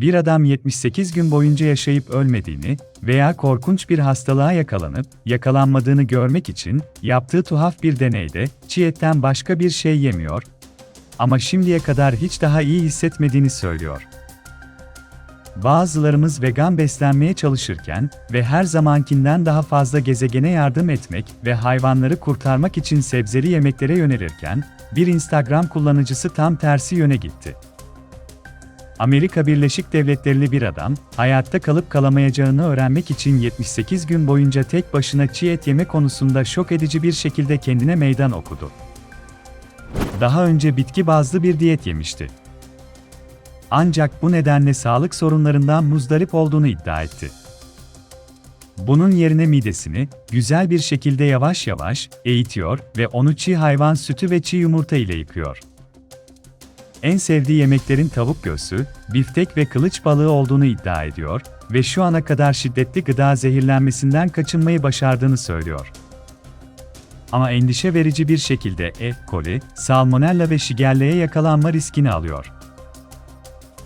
Bir adam 78 gün boyunca yaşayıp ölmediğini veya korkunç bir hastalığa yakalanıp yakalanmadığını görmek için yaptığı tuhaf bir deneyde çiğ etten başka bir şey yemiyor ama şimdiye kadar hiç daha iyi hissetmediğini söylüyor. Bazılarımız vegan beslenmeye çalışırken ve her zamankinden daha fazla gezegene yardım etmek ve hayvanları kurtarmak için sebzeli yemeklere yönelirken, bir Instagram kullanıcısı tam tersi yöne gitti. Amerika Birleşik Devletleri'li bir adam, hayatta kalıp kalamayacağını öğrenmek için 78 gün boyunca tek başına çiğ et yeme konusunda şok edici bir şekilde kendine meydan okudu. Daha önce bitki bazlı bir diyet yemişti. Ancak bu nedenle sağlık sorunlarından muzdarip olduğunu iddia etti. Bunun yerine midesini güzel bir şekilde yavaş yavaş eğitiyor ve onu çiğ hayvan sütü ve çiğ yumurta ile yıkıyor. En sevdiği yemeklerin tavuk göğsü, biftek ve kılıç balığı olduğunu iddia ediyor ve şu ana kadar şiddetli gıda zehirlenmesinden kaçınmayı başardığını söylüyor. Ama endişe verici bir şekilde E. coli, salmonella ve şigelle'ye yakalanma riskini alıyor.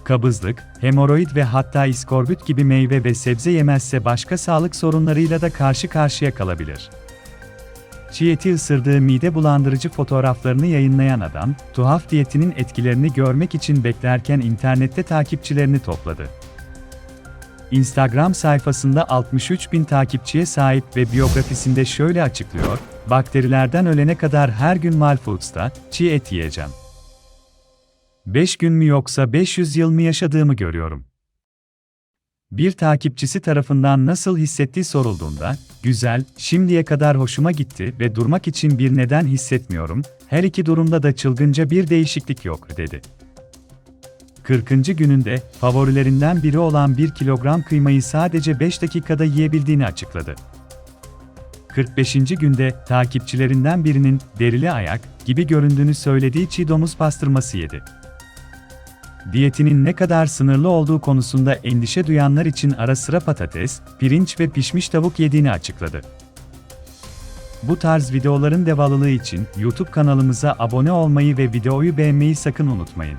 Kabızlık, hemoroid ve hatta iskorbüt gibi meyve ve sebze yemezse başka sağlık sorunlarıyla da karşı karşıya kalabilir. Çiğ ısırdığı mide bulandırıcı fotoğraflarını yayınlayan adam, tuhaf diyetinin etkilerini görmek için beklerken internette takipçilerini topladı. Instagram sayfasında 63 bin takipçiye sahip ve biyografisinde şöyle açıklıyor, bakterilerden ölene kadar her gün Malfoods'ta çiğ et yiyeceğim. 5 gün mü yoksa 500 yıl mı yaşadığımı görüyorum. Bir takipçisi tarafından nasıl hissettiği sorulduğunda, güzel, şimdiye kadar hoşuma gitti ve durmak için bir neden hissetmiyorum, her iki durumda da çılgınca bir değişiklik yok, dedi. 40. gününde, favorilerinden biri olan 1 kilogram kıymayı sadece 5 dakikada yiyebildiğini açıkladı. 45. günde, takipçilerinden birinin, derili ayak, gibi göründüğünü söylediği çiğ domuz pastırması yedi diyetinin ne kadar sınırlı olduğu konusunda endişe duyanlar için ara sıra patates, pirinç ve pişmiş tavuk yediğini açıkladı. Bu tarz videoların devamlılığı için YouTube kanalımıza abone olmayı ve videoyu beğenmeyi sakın unutmayın.